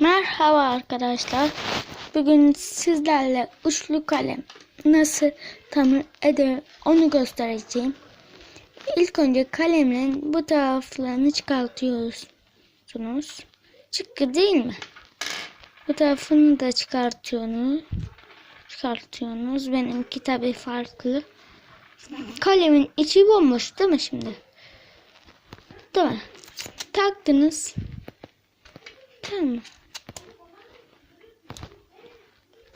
Merhaba arkadaşlar. Bugün sizlerle uçlu kalem nasıl tamir eder onu göstereceğim. İlk önce kalemin bu taraflarını çıkartıyorsunuz. Çıktı değil mi? Bu tarafını da çıkartıyorsunuz. Çıkartıyorsunuz. Benimki tabi farklı. Kalemin içi bomboş değil mi şimdi? Değil mi? Taktınız. Tamam.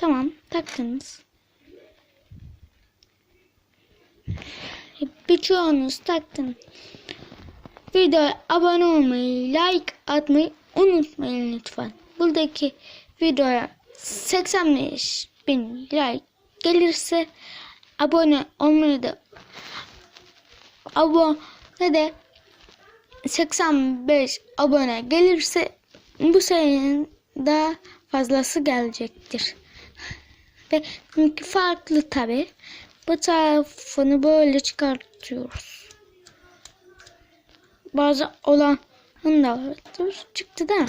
Tamam, taktınız. Birçoğunuz taktın. Videoya abone olmayı, like atmayı unutmayın lütfen. Buradaki videoya 85 bin like gelirse abone olmayı da abone de 85 abone gelirse bu senenin daha fazlası gelecektir. Ve farklı tabi. Bu tarafını böyle çıkartıyoruz. Bazı olan da. Çıktı da.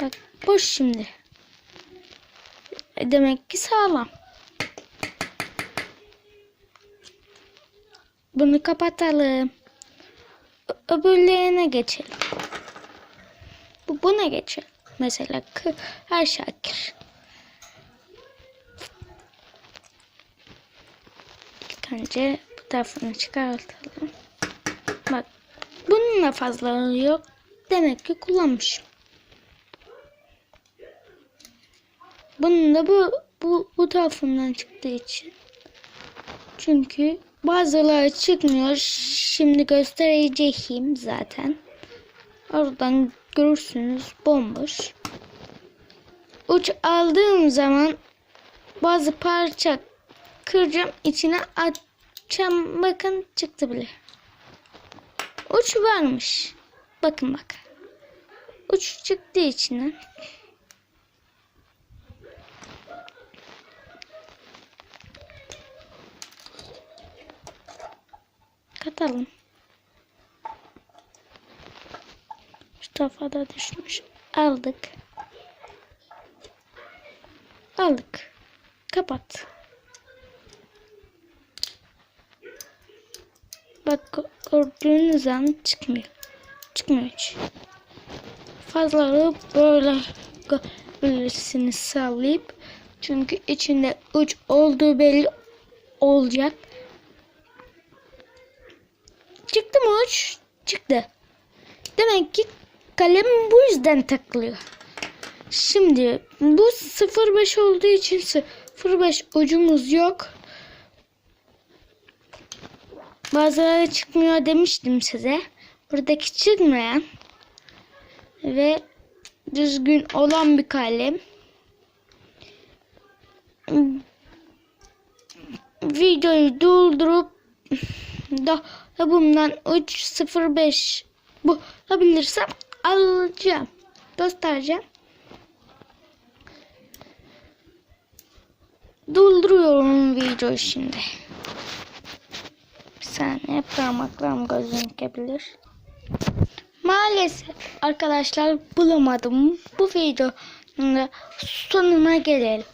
Bak boş şimdi. Demek ki sağlam. Bunu kapatalım. Ö- Öbürlerine geçelim. Bu buna geçelim. Mesela her Şakir. İlk önce bu tarafını çıkartalım. Bak bunun da fazla yok. Demek ki kullanmışım. Bunun da bu bu bu tarafından çıktığı için. Çünkü bazıları çıkmıyor. Şimdi göstereceğim zaten. Oradan görürsünüz bomboş. Uç aldığım zaman bazı parça kıracağım içine atacağım. Bakın çıktı bile. Uç varmış. Bakın bak. Uç çıktı içine. Katalım. Şu tarafa da düşmüş. Aldık. Aldık. Kapat. Bak gördüğünüz an çıkmıyor. Çıkmıyor hiç. Fazlalığı böyle böylesini sallayıp çünkü içinde uç olduğu belli olacak. Çıktı mı uç? Çıktı. Demek ki kalem bu yüzden takılıyor. Şimdi bu 05 olduğu için 05 ucumuz yok. Bazıları çıkmıyor demiştim size. Buradaki çıkmayan ve düzgün olan bir kalem. Videoyu doldurup da da bundan uç 05 bu bulabilirsem alacağım. Göstereceğim. Dolduruyorum videoyu şimdi. Saniye parmaklarım gözükebilir. Maalesef arkadaşlar bulamadım. Bu videonun sonuna gelelim.